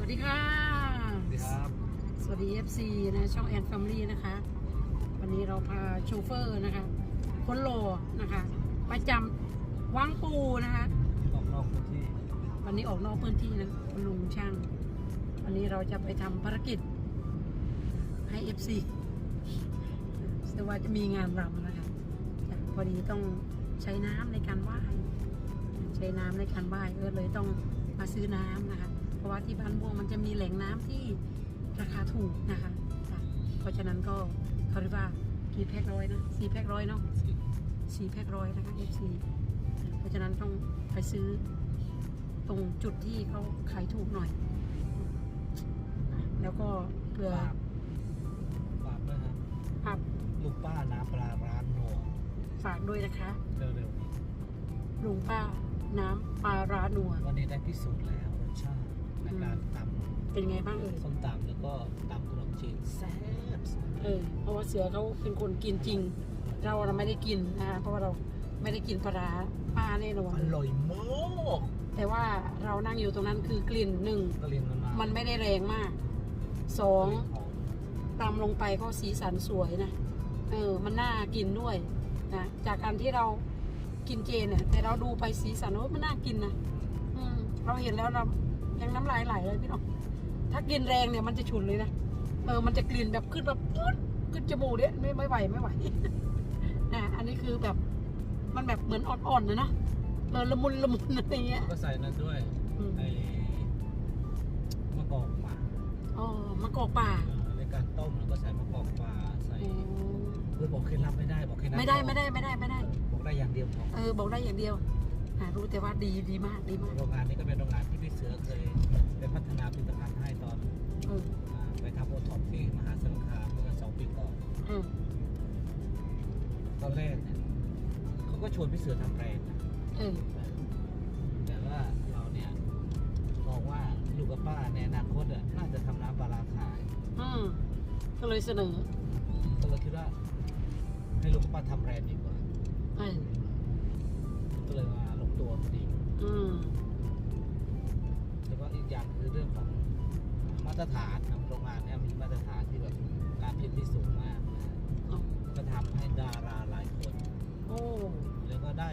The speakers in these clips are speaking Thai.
สวัสดีค่ะ สวัสดีครับ สวัสดี FC นะช่องแอนแฟมิลี่นะคะ วันนี้เราพาโชเฟอร์นะคะคนโลนะคะ ประจำวังปูนะคะ ออกนอกพื้นที่ วันนี้ออกนอกพื้นที่นะคุณลุงช่าง วันนี้เราจะไปทำภารกิจให้ FC แต่ว่าจะมีงานรำนะคะจ้ะพอดีต้องใช้น้ำในการไหว้ใช้น้ำในการไหว้เออเลยต้องมาซื้อน้ำนะคะ เพราะว่าที่บ้านม่วงมันจะมีแหล่งน้ำที่ราคาถูกนะคะจ้ะเพราะฉะนั้นก็เขาเรียกว่ากี่แพ็คร้อยนะสี่แพ็คร้อยเนาะสี่แพ็คร้อยนะคะ FC เพราะฉะนั้นต้องไปซื้อตรงจุดที่เขาขายถูกหน่อย แล้วก็เผื่อฝากฝากด้วยครับภาพลูกป้าน้ำปลาร้านโนฝากด้วยนะคะ เร็วๆนี้ลุงป้าน้ำปลาร้านัววันนี้ได้พิสูจน์แล้วรสชาติ ในการตเป็นไงบ้างเอ่ยำส้มตำแล้วก็ตำขนมจีนแซ่บเออเพราะว่าเสือเขาเป็นคนกินจริง เราเราไม่ได้กินนะคะเพราะว่าเราไม่ได้กินปลาร้าป้าแน่นอนอร่อยมากแต่ว่าเรานั่งอยู่ตรงนั้นคือกลิ่นหนึ่งกระเรียนมันมามัมันไม่ได้แรงมาก สองตำลงไปก็สีสันสวยนะ เออ มันน่ากินด้วยนะ จากการที่เรากินเจเนี่ย แต่เราดูไปสีสันว่ามันน่ากินนะ อืม เราเห็นแล้วเรา ยังน้ำลายไหลเลยพี่น้องถ้ากินแรงเนี่ยมันจะฉุนเลยนะเออมันจะกลิ่นแบบขึ้นแบบปุ๊ดขึ้นจมูกเนี่ยไม่ไม่ไหวไม่ไหวนะอันนี้คือแบบมันแบบเหมือนอ่อนๆนะนะเออละมุนละมุนอะไรเงี้ย ก็ใส่นั่นด้วยอืมไอ้มะกอกหมาอ๋อมะกอกป่าเออในการต้มแล้วก็ใส่มะกอกปลาใส่อืมเพื่อบอกเคล็ดลับไม่ได้บอกเคล็ดลับไม่ได้ไม่ได้ไม่ได้ไม่ได้ บอกได้อย่างเดียวพอเออบอกได้อย่างเดียว อ่ารู้แต่ว่าดีดีมากดีมาก โรงงานนี้ก็เป็นโรงงานที่พี่เสือเคยไปพัฒนาผลิตภัณฑ์ให้ตอนเอออ่าไปทำโอท็อปที่มหาสารคามเมื่อสองปีก่อนเออตอนแรกเนี่ยเขาก็ชวนพี่เสือทำแบรนด์นะเออแต่ว่าเราเนี่ยมองว่าลูกกับป้าในอนาคตอะน่าจะทำน้ำปลาร้าขาย อืมก็เลยเสนอก็เลยคิดว่าให้ลูกกับป้าทำแบรนด์ดีกว่า เออก็เลยมาลง ตัวพอดีอืมแล้วก็อีกอย่างคือเรื่องของมาตรฐานนะโรงงานเนี่ยมีมาตรฐานที่แบบการผลิตที่สูงมากนะเอาก็ทำให้ดาราหลายคน โอ้ แล้วก็ได้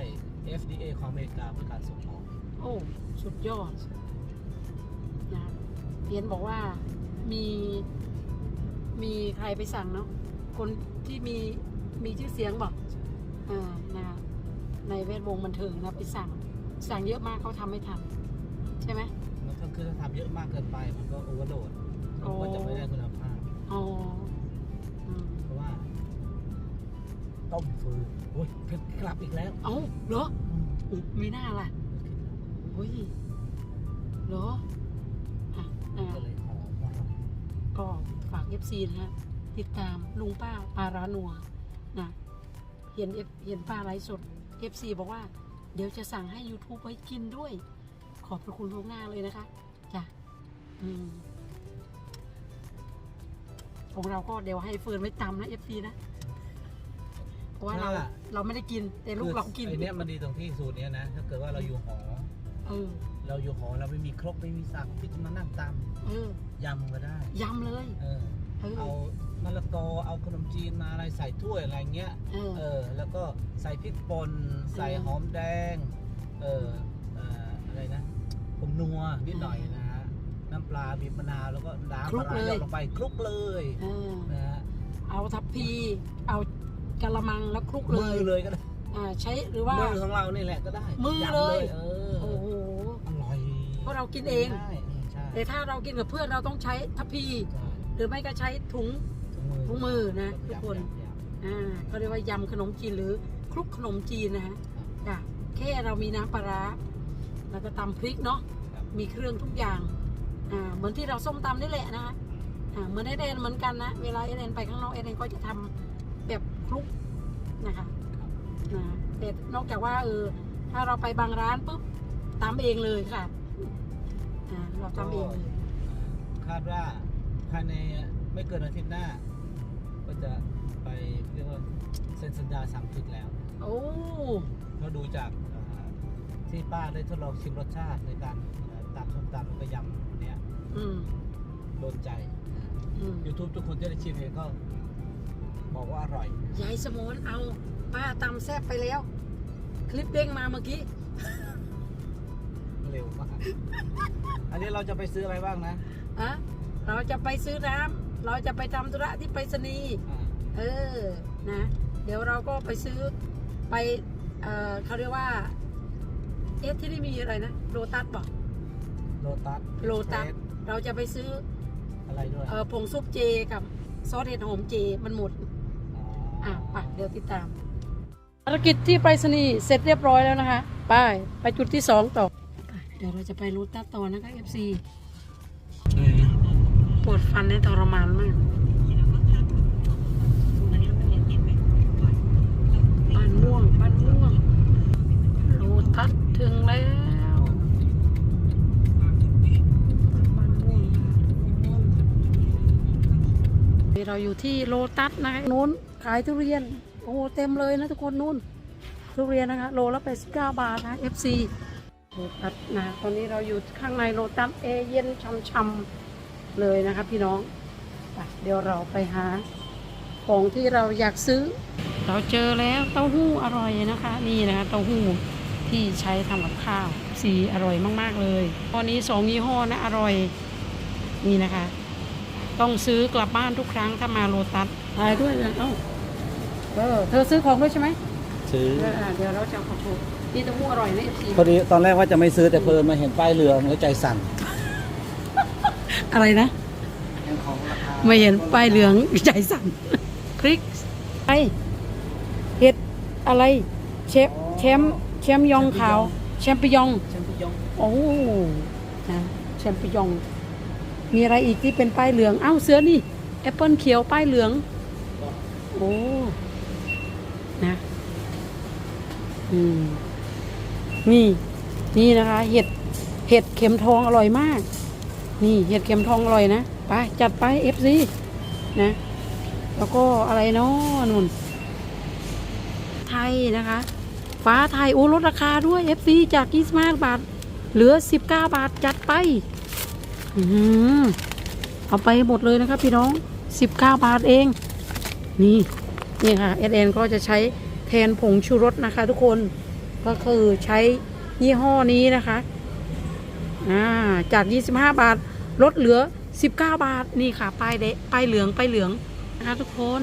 FDA ของอเมริกาเพื่อการส่งออกโอ้ สุดยอดนะเรียนบอกว่ามีมีใครไปสั่งเนาะคนที่มีมีชื่อเสียงบอกอ่านะ ในแวดวงบันเทิงนะไปสั่งสั่งเยอะมากเขาทำไม่ทัน ใช่ไหม มันก็คือถ้าทำเยอะมากเกินไปมันก็โอเวอร์โหลดมันก็จะไม่ได้คุณภาพ อ๋ออืมเพราะว่า ต้มฟืนโอ้ยเผ็ดกลับอีกแล้วเอ้าเหรออืมอุ๊ยมีหน้าล่ะเฮ้ยเหรออะอ่าก็เลยหอมอร่อยก็ฝาก FC นะฮะติดตามลุงป้าปลาร้านัวนะเห็น F เห็นป้าไลฟ์สด FC บอกว่า เดี๋ยวจะสั่งให้ YouTube ไว้กินด้วย ขอบพระคุณล่วงหน้าเลยนะคะจ้ะอืมของเราก็เดี๋ยวให้เฟิร์นไว้ตำนะ FC นะเพราะว่าเรา เราไม่ได้กิน แต่ลูกเรากินไอเนี้ยมันดีตรงที่สูตรเนี้ยนะ ถ้าเกิดว่าเราอยู่หอ เออ เราอยู่หอเราไม่มีครกไม่มีสักที่จะมานั่งตเออำยำก็ได้ยำเลย เออ เออเอามะละกอเอาขนมจีนมาอะไรใส่ถ้วยอะไรเงี้ยเออ เออ แล้วก็ใส่พริกป่นใส่เออหอมแดง เออเอ่ออะไรนะผงนัวนิดหน่อยนะฮะน้ำปลาบีบมะนาวแล้วก็น้ำคลุปกลาร้าเลยหยดลงไปคลุกเลยเออ นะฮะเอาทัพพี เอากะละมังแล้วคลุกเลมืยอเลยก็ได้อ่าใช้หรือว่า มือของเรานี่แหละก็ได้มือยำเลยเออโอ้โห อร่อยเพราะเรากินเอง ใช่อืมใช่แต่ถ้าเรากินกับเพื่อนเราต้องใช้ทัพพี ใช่ หรือไม่ก็ใช้ถุงถุงมือนะทุกคนยำยำอ่าเขาเรียกว่ายำขนมจีนหรือคลุกขนมจีนนะฮะจ้ะแค่เรามีน้ำปลาร้าแล้วก็ตำพริกเนาะครับมีเครื่องทุกอย่างอ่าเหมือนที่เราส้มตำนี่แหละนะคะอ่าเหมือนไอเดนเหมือนกันนะเวลาไอเดนไปข้างนอกไอเดนก็จะทำแบบคลุกนะคะอ่าแต่นอกจากว่าเออถ้าเราไปบางร้านปุ๊บตำเองเลยค่ะอ่าเราทำเองเลยคาดว่าภายในไม่เกินอาทิตย์หน้า ก็จะไปเรียกว่าเซ็นสัญญาสั่งผลิตแล้วโอ้เพราะดูจากเอ่อที่ป้าได้ทดลองชิมรสชาติในการเอ่อตำส้มตำแล้วก็ยำเนี่ยอืมดนใจ อืม YouTube ทุกคนที่ได้ชิมเองก็บอกว่าอร่อย ยายสมนเอาป้าตำแซ่บไปแล้ว คลิปเด้งมาเมื่อกี้ เร็วมาก อันนี้เราจะไปซื้ออะไรบ้างนะ อะ เราจะไปซื้อน้ำเราจะไปทำธุระที่ไปรษณีย์อ่าเออนะ เดี๋ยวเราก็ไปซื้อไปเออเขาเรียกว่าเอ๊ะที่นี่มีอะไรนะโลตัสบอกโลตัสโลตัสเราจะไปซื้ออะไรด้วยเออผงซุปเจกับซอสเห็ดหอมเจมันหมด อะไปเดี๋ยวติดตามภารกิจที่ไปรษณีย์เสร็จเรียบร้อยแล้วนะคะ ไป ไปจุดที่สองต่อไปเดี๋ยวเราจะไปรูตัสต่อนะคะ FC ปวดฟันในทรมานมากบ้านม่วงบ้านม่วงรูตัสถึงแล้วบ้านม่วงเราอยู่ที่โลตัสนะคะนู้นขายทุเรียน โอ้โหเต็มเลยนะทุกคนนู้นทุเรียนนะคะโลละ89 บาทนะ FC โลตัสนะ ตอนนี้เราอยู่ข้างในโลตัสเอเย็นช่ำๆ เลยนะคะพี่น้องไปเดี๋ยวเราไปหา ของที่เราอยากซื้อ เราเจอแล้วเต้าหู้อร่อยนะคะ นี่นะคะเต้าหู้ที่ใช้ทำกับข้าว สีอร่อยมาก ๆ เลย ตอนนี้สองยี่ห้อนะอร่อยนี่นะคะ ต้องซื้อกลับบ้านทุกครั้งถ้ามาโลตัสทายด้วยนะเอ้าเออเธอซื้อของด้วยใช่ไหมซื้อเอออะเดี๋ยวเราจะขอโทษนี่เต้าหู้อร่อยนะเอฟซีพอดีตอนแรกว่าจะไม่ซื้อแต่เพลินมาเห็นป้ายเหลืองแล้วใจสั่น อะไรนะ ไม่เห็นป้ายเหลืองใจสั่นคลิกไอเห็ดอะไร เชฟแชมป์แชมป์ยองขาว แชมปิยอง แชมปิญอง โอ้นะแชมปิยอง มีอะไรอีกที่เป็นป้ายเหลือง เอ้าเสือนี่แอปเปิลเขียวป้ายเหลือง โอ้นะ อืมนี่ นี่นะคะ เห็ด เห็ดเข็มทองอร่อยมาก นี่เห็ดเข็มทองอร่อยนะไปจัดไปเอฟซีนะ แล้วก็อะไรเนาะนุ่น ไทยนะคะ ฟ้าไทย โอ้ลดราคาด้วย FC จาก25บาท เหลือ 19 บาทจัดไปอือเอาไปหมดเลยนะครับพี่น้อง 19 บาทเอง นี่นี่ค่ะ SN ก็จะใช้แทนผงชูรสนะคะทุกคนก็คือใช้ยี่ห้อนี้นะคะ อ่าจาก 25 บาทลดเหลือ 19 บาทนี่ค่ะป้ายเดป้ายเหลืองป้ายเหลืองนะคะทุกคน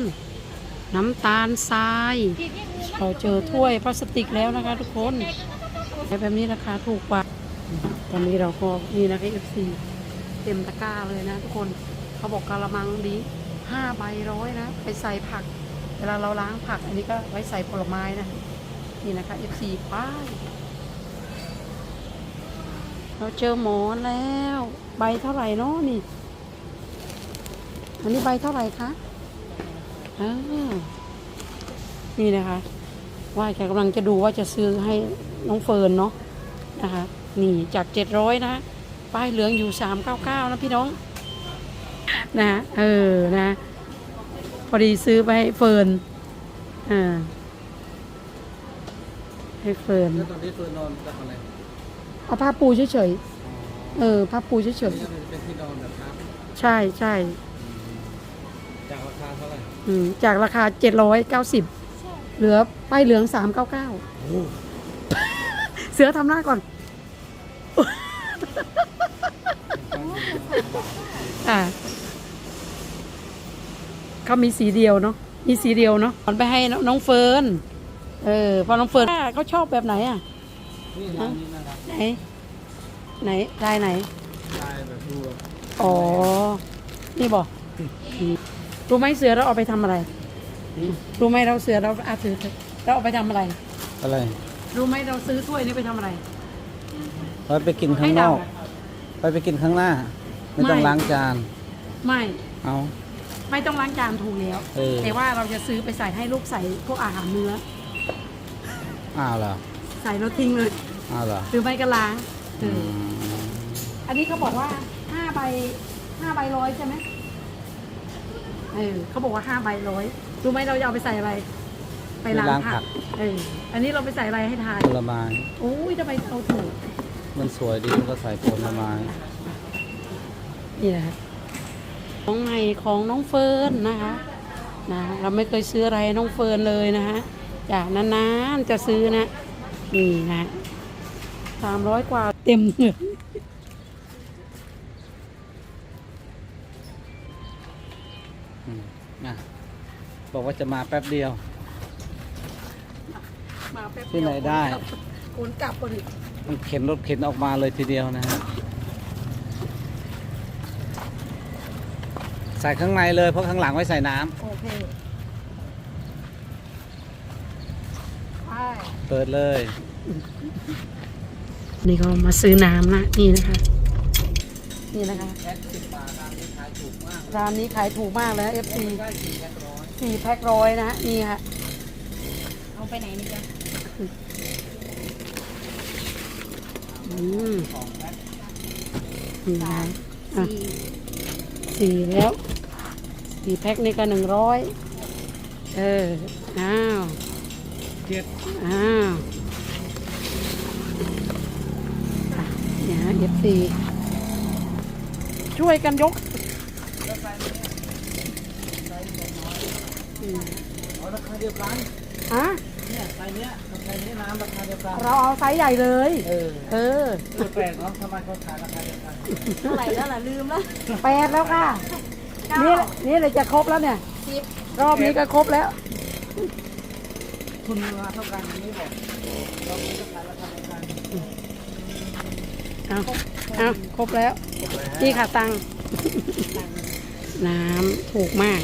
น้ำตาลทรายเราเจอถ้วยพลาสติกแล้วนะคะทุกคนแบบนี้ราคาถูกกว่า ตอนนี้เราก็นี่นะคะ FC เต็มตะกร้าเลยนะทุกคนเขาบอกกะละมังดีห้าใบร้อยนะ ไปใส่ผัก เวลาเราล้างผัก อันนี้ก็ไว้ใส่ผลไม้นะ นี่นะคะ FC ป้าย เราเจอหมอนแล้ว ใบเท่าไหร่เนาะนี่ อันนี้ใบเท่าไหร่คะอ่านี่นะคะ ว่าจะกำลังจะดูว่าจะซื้อให้น้องเฟิร์นเนาะนะคะ นี่จากเจ็ดร้อยนะป้ายเหลืองอยู่สามเก้าเก้านะพี่น้อง นะเออนะ พอดีซื้อไปให้เฟิร์นอ่าให้เฟิร์นแล้วตอนนี้เฟิร์นนอนกับอะไร เอาผ้าปูเฉยๆ เออ ผ้าปูเฉนี่ยเป็นที่นอนแบบครับๆ ใช่ใช่จากราคาเท่าไหร่อืมจากราคาเจ็ดร้อยเก้าสิบเหลือป้ายเหลืองสามเก้าเก้าโอ้เสือทำหน้าก่อน อ่าเขามีสีเดียวเนาะ มีสีเดียวเนาะก่อนไปให้น้องเฟิร์น เออพอน้องเฟิร์นเขาชอบแบบไหนอะ นี่ร้านนี้น่ารัก ไหน ไหนลายไหน ลายแบบดูแบบอ๋อ นี่บอกรู้ไหมเสือเราเอาไปทำอะไร รู้ไหมเราเสือเราอาถือเถอะเราเอาไปทำอะไร อะไรรู้ไหมเราซื้อถ้วยนี้ไปทำอะไร ไว้ไปกินข้างนอกไปไปกินข้างหน้า ไม่ต้องไม่ ล้างจาน ไม่ เอา ไม่ต้องล้างจานถูกแล้ว เออ แต่ว่าเราจะซื้อไปใส่ให้ลูกใส่พวกอาหารเนื้อ อ้าวเหรอ ใส่แล้วทิ้งเลย อ้าวเหรอหรือไม่ก็ล้างเออือมอันนี้เขาบอกว่าห้าใบห้าใบร้อยใช่ไหมเออเขาบอกว่าห้าใบร้อยรู้ไหมเราจะเอาไปใส่อะไร ไปล้างผักเอออันนี้เราไปใส่อะไรให้ทานผลไม้โอ้ยทำไมเอาถูกมันสวยดีมันก็ใส่ผลไม้นี่แหละของใหม่ของน้องเฟิร์นนะคะนะเราไม่เคยซื้ออะไรให้น้องเฟิร์นเลยนะคะจ้ะนานๆจะซื้อนะนี่นะ สามร้อยกว่าเต็มเลยอืมนะบอกว่าจะมาแป๊บเดียว มาแป๊บที่ไหนได้คนกลับพอดีมันเข็นรถเข็นออกมาเลยทีเดียวนะฮะ ใส่ข้างในเลยเพราะข้างหลังไว้ใส่น้ำโอเคไปเปิดเลย นี่ก็มาซื้อน้ำนะนี่นะคะ นี่นะคะแพ็คสิบบาทร้านนี้ขายถูกมากร้านนี้ขายถูกมากเลย FC ได้สี่แพ็คร้อยสี่แพ็คร้อยนะนี่ค่ะ เอาไปไหนนี่จ๊ะอืมสองแพ็คนี่นะคะอะสี่สี่แล้วสี่แพ็คนี่ก็หนึ่งร้อยเออ อ้าวเจ็ดอ้าวอะ เนี่ยฮะ FC ช่วยกันยกแล้วไซส์นี้ไซส์เล็กน้อยอืมอ๋อราคาเดียวกันฮะเนี่ยไซส์เนี้ยกับไซส์นี้น้ำราคาเดียวกันเราเอาไซส์ใหญ่เลยเออเออเออแปลกเนาะทำไมเขาขายราคาเดียวกันเท่าไหร่แล้วล่ะลืมแล้วแปดแล้วค่ะ นี่นี่เลยจะครบแล้วเนี่ยสิบรอบนี้ก็ครบแล้วทุนราคาเท่ากันอันนี้บอกเราไม่ต้องขายราคาเดียวกัน เอาเอาครบแล้วหมดแล้วนี่ค่ะตังค์น้ำถูกมาก